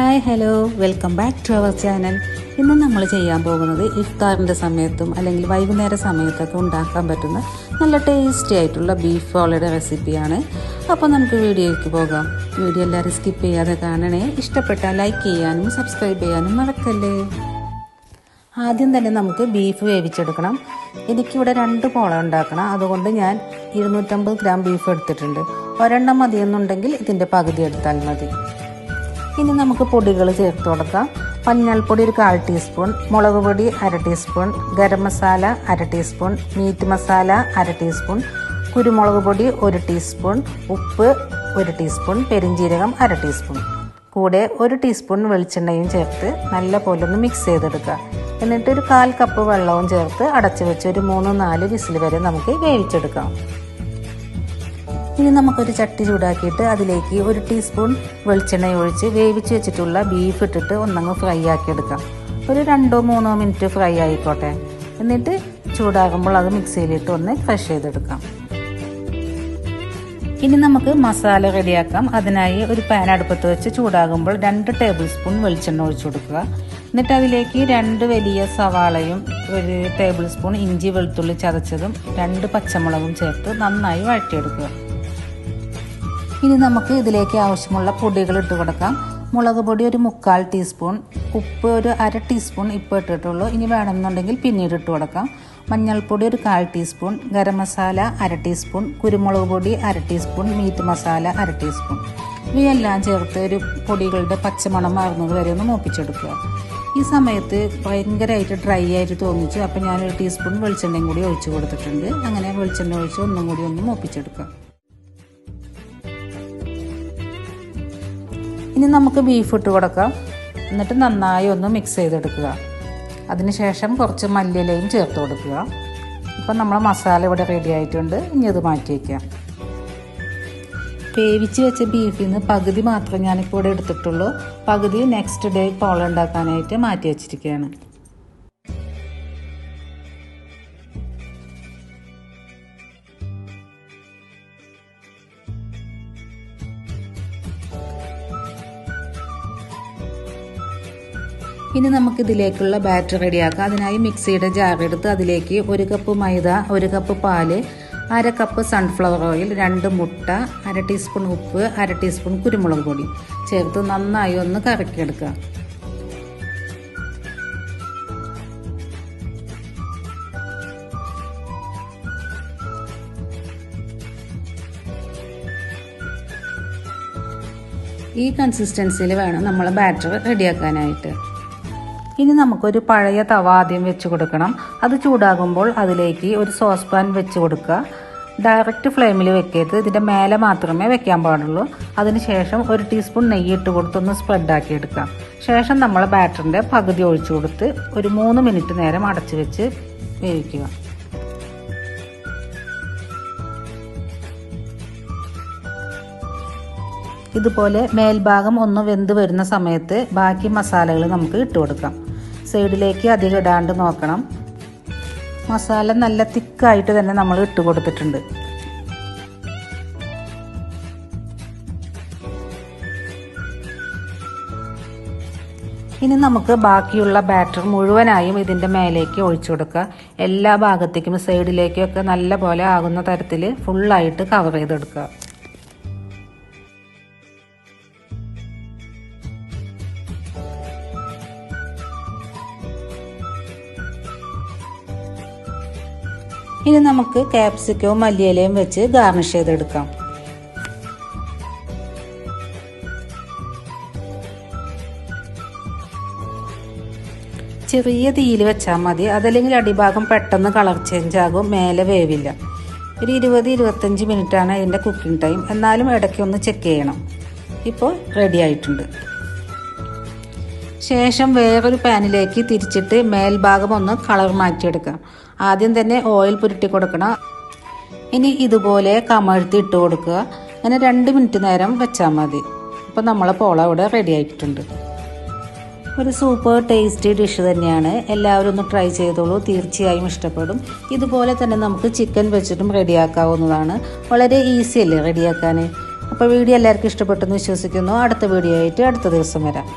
Hi hello welcome back to our channel ഇന്ന് നമ്മൾ ചെയ്യാൻ പോകുന്നത് ഇഫ്താറിന്റെ സമയത്തും അല്ലെങ്കിൽ വൈകുന്നേര സമയത്തൊക്കെ ഉണ്ടാക്കാൻ പറ്റുന്ന നല്ല ടേസ്റ്റി ആയിട്ടുള്ള ബീഫ് ഓളയുടെ റെസിപ്പിയാണ് അപ്പോൾ നമുക്ക് വീഡിയോയ്ക്ക് പോകാം. വീഡിയോ എല്ലാവരും സ്കിപ്പ് ചെയ്യാതെ കാണണേ. ഇഷ്ടപ്പെട്ടാൽ ലൈക്ക് ചെയ്യാനും സബ്സ്ക്രൈബ് ചെയ്യാനും മറക്കല്ലേ. ആദ്യം തന്നെ നമുക്ക് ബീഫ് വേവിച്ചെടുക്കണം. എനിക്കിവിടെ രണ്ട് പോള ഉണ്ടാക്കണം. അതുകൊണ്ട് ഞാൻ ഇരുന്നൂറ്റമ്പത് ഗ്രാം ബീഫ് എടുത്തിട്ടുണ്ട്. ഒരെണ്ണം മതിയെന്നുണ്ടെങ്കിൽ ഇതിന്റെ പകുതി എടുത്താൽ മതി. ഇനി നമുക്ക് പൊടികൾ ചേർത്ത് കൊടുക്കാം. മഞ്ഞൾപ്പൊടി ഒരു കാൽ ടീസ്പൂൺ മുളക് പൊടി അര ടീസ്പൂൺ ഗരം മസാല അര ടീസ്പൂൺ മീറ്റ് മസാല അര ടീസ്പൂൺ കുരുമുളക് പൊടി ഒരു ടീസ്പൂൺ ഉപ്പ് ഒരു ടീസ്പൂൺ പെരിഞ്ജീരകം അര ടീസ്പൂൺ. കൂടെ ഒരു ടീസ്പൂൺ വെളിച്ചെണ്ണയും ചേർത്ത് നല്ല പോലെ ഒന്ന് മിക്സ് ചെയ്തെടുക്കുക. എന്നിട്ട് ഒരു കാൽ കപ്പ് വെള്ളവും ചേർത്ത് അടച്ചു വെച്ച് ഒരു മൂന്ന് നാല് വിസിൽ വരെ നമുക്ക് വേവിച്ചെടുക്കാം. ഇനി നമുക്കൊരു ചട്ടി ചൂടാക്കിയിട്ട് അതിലേക്ക് ഒരു ടീസ്പൂൺ വെളിച്ചെണ്ണ ഒഴിച്ച് വേവിച്ച് വെച്ചിട്ടുള്ള ബീഫ് ഇട്ടിട്ട് ഒന്നങ്ങ് ഫ്രൈ ആക്കി എടുക്കാം ഒരു രണ്ടോ മൂന്നോ മിനിറ്റ് ഫ്രൈ ആയിക്കോട്ടെ. എന്നിട്ട് ചൂടാകുമ്പോൾ അത് മിക്സിയിലിട്ട് ഒന്ന് ക്രഷ് ചെയ്തെടുക്കാം. ഇനി നമുക്ക് മസാല റെഡിയാക്കാം. അതിനായി ഒരു പാൻ അടുപ്പത്ത് വെച്ച് ചൂടാകുമ്പോൾ രണ്ട് ടേബിൾ സ്പൂൺ വെളിച്ചെണ്ണ ഒഴിച്ചു കൊടുക്കുക. എന്നിട്ട് അതിലേക്ക് രണ്ട് വലിയ സവാളയും ഒരു ടേബിൾ സ്പൂൺ ഇഞ്ചി വെളുത്തുള്ളി ചതച്ചതും രണ്ട് പച്ചമുളകും ചേർത്ത് നന്നായി വഴറ്റിയെടുക്കുക. ഇനി നമുക്ക് ഇതിലേക്ക് ആവശ്യമുള്ള പൊടികൾ ഇട്ട് കൊടുക്കാം. മുളക് പൊടി ഒരു മുക്കാൽ ടീസ്പൂൺ ഉപ്പ് ഒരു അര ടീസ്പൂൺ ഇപ്പോൾ ഇട്ടിട്ടുള്ളൂ. ഇനി വേണമെന്നുണ്ടെങ്കിൽ പിന്നീട് ഇട്ട് കൊടുക്കാം. മഞ്ഞൾപ്പൊടി ഒരു കാൽ ടീസ്പൂൺ ഗരം മസാല അര ടീസ്പൂൺ കുരുമുളക് പൊടി അര ടീസ്പൂൺ മീറ്റ് മസാല അര ടീസ്പൂൺ ഇവയെല്ലാം ചേർത്ത് ഒരു പൊടികളുടെ പച്ചമണം മാറുന്നത് വരെ ഒന്ന് മൂപ്പിച്ചെടുക്കുക. ഈ സമയത്ത് ഭയങ്കരമായിട്ട് ഡ്രൈ ആയിട്ട് തോന്നിച്ചു. അപ്പോൾ ഞാനൊരു ടീസ്പൂൺ വെളിച്ചെണ്ണയും കൂടി ഒഴിച്ചു കൊടുത്തിട്ടുണ്ട്. അങ്ങനെ വെളിച്ചെണ്ണ ഒഴിച്ച് ഒന്നും കൂടി ഒന്ന് മൂപ്പിച്ചെടുക്കുക. ഇനി നമുക്ക് ബീഫ് ഇട്ട് കൊടുക്കാം. എന്നിട്ട് നന്നായി ഒന്ന് മിക്സ് ചെയ്തെടുക്കുക. അതിനുശേഷം കുറച്ച് മല്ലിയിലയും ചേർത്ത് കൊടുക്കുക. ഇപ്പം നമ്മൾ മസാല ഇവിടെ റെഡി ആയിട്ടുണ്ട്. ഇനി അത് മാറ്റി വയ്ക്കാം വേവിച്ച് വെച്ച ബീഫിൽ നിന്ന് പകുതി മാത്രം ഞാനിപ്പോൾ ഇവിടെ എടുത്തിട്ടുള്ളൂ. പകുതി നെക്സ്റ്റ് ഡേ കോള ഉണ്ടാക്കാനായിട്ട് മാറ്റി വെച്ചിരിക്കുകയാണ്. ഇനി നമുക്ക് ഇതിലേക്കുള്ള ബാറ്റർ റെഡിയാക്കാം. അതിനായി മിക്സിയുടെ ജാർ എടുത്ത് അതിലേക്ക് ഒരു കപ്പ് മൈദ ഒരു കപ്പ് പാൽ അര കപ്പ് സൺഫ്ലവർ ഓയിൽ രണ്ട് മുട്ട അര ടീസ്പൂൺ ഉപ്പ് അര ടീസ്പൂൺ കുരുമുളക് പൊടി. ചേർത്ത് നന്നായി ഒന്ന് കറക്കിയെടുക്കുക. ഈ കൺസിസ്റ്റൻസിയിൽ വേണം നമ്മൾ ബാറ്റർ റെഡിയാക്കാനായിട്ട്. ഇനി നമുക്കൊരു പഴയ തവ ആദ്യം വെച്ച് കൊടുക്കണം. അത് ചൂടാകുമ്പോൾ അതിലേക്ക് ഒരു സോസ് പാൻ വെച്ച് കൊടുക്കുക. ഡയറക്റ്റ് ഫ്ലെയിമിൽ വെക്കരുത്. ഇതിന്റെ മേലെ മാത്രമേ വെക്കാൻ പാടുള്ളൂ. അതിനുശേഷം ഒരു ടീസ്പൂൺ നെയ്യ് ഇട്ട് കൊടുത്തൊന്ന് സ്പ്രെഡാക്കി എടുക്കാം. ശേഷം നമ്മൾ ബാറ്ററിന്റെ പകുതി ഒഴിച്ചു കൊടുത്ത് ഒരു മൂന്ന് മിനിറ്റ് നേരം അടച്ചു വെച്ച് വേവിക്കുക. ഇതുപോലെ മേൽഭാഗം ഒന്ന് വെന്ത് വരുന്ന സമയത്ത് ബാക്കി മസാലകൾ നമുക്ക് ഇട്ട് കൊടുക്കാം. സൈഡിലേക്ക് അധികം ഇടാണ്ട് നോക്കണം. മസാല നല്ല തിക്കായിട്ട് തന്നെ നമ്മൾ ഇട്ട് കൊടുത്തിട്ടുണ്ട്. ഇനി നമുക്ക് ബാക്കിയുള്ള ബാറ്റർ മുഴുവനായും ഇതിന്റെ മേലേക്ക് ഒഴിച്ചു കൊടുക്കുക. എല്ലാ ഭാഗത്തേക്കും സൈഡിലേക്കും ഒക്കെ നല്ല പോലെ ആകുന്ന തരത്തിൽ ഫുള്ളായിട്ട് കവർ ചെയ്തെടുക്കുക. ഇനി നമുക്ക് കാപ്സിക്കവും മല്ലിയിലയും വെച്ച് ഗാർണിഷ് ചെയ്തെടുക്കാം. ചെറിയ തീയിൽ വെച്ചാൽ മതി. അതല്ലെങ്കിൽ അടിഭാഗം പെട്ടെന്ന് കളർ ചേഞ്ച് ആകും മേലെ വേവില്ല. ഒരു ഇരുപത് ഇരുപത്തഞ്ച് മിനിറ്റാണ് അതിന്റെ കുക്കിംഗ് ടൈം എന്നാലും ഇടയ്ക്ക് ഒന്ന് ചെക്ക് ചെയ്യണം. ഇപ്പോൾ റെഡി ആയിട്ടുണ്ട്. ശേഷം വേറൊരു പാനിലേക്ക് തിരിച്ചിട്ട് മേൽഭാഗം ഒന്ന് കളർ മാറ്റിയെടുക്കാം ആദ്യം തന്നെ ഓയിൽ പുരട്ടി കൊടുക്കണം. ഇനി ഇതുപോലെ കമഴ്ത്തി ഇട്ട് കൊടുക്കുക. അങ്ങനെ രണ്ട് മിനിറ്റ് നേരം വെച്ചാൽ മതി. അപ്പോൾ നമ്മളെ പോള ഇവിടെ റെഡി ആയിട്ടുണ്ട്. ഒരു സൂപ്പർ ടേസ്റ്റി ഡിഷ് തന്നെയാണ്. എല്ലാവരും ഒന്ന് ട്രൈ ചെയ്തോളൂ. തീർച്ചയായും ഇഷ്ടപ്പെടും. ഇതുപോലെ തന്നെ നമുക്ക് ചിക്കൻ വെച്ചിട്ടും റെഡിയാക്കാവുന്നതാണ് വളരെ ഈസി അല്ലേ റെഡിയാക്കാൻ അപ്പോൾ വീഡിയോ എല്ലാവർക്കും ഇഷ്ടപ്പെട്ടെന്ന് വിശ്വസിക്കുന്നു. അടുത്ത വീഡിയോ ആയിട്ട് അടുത്ത ദിവസം വരാം.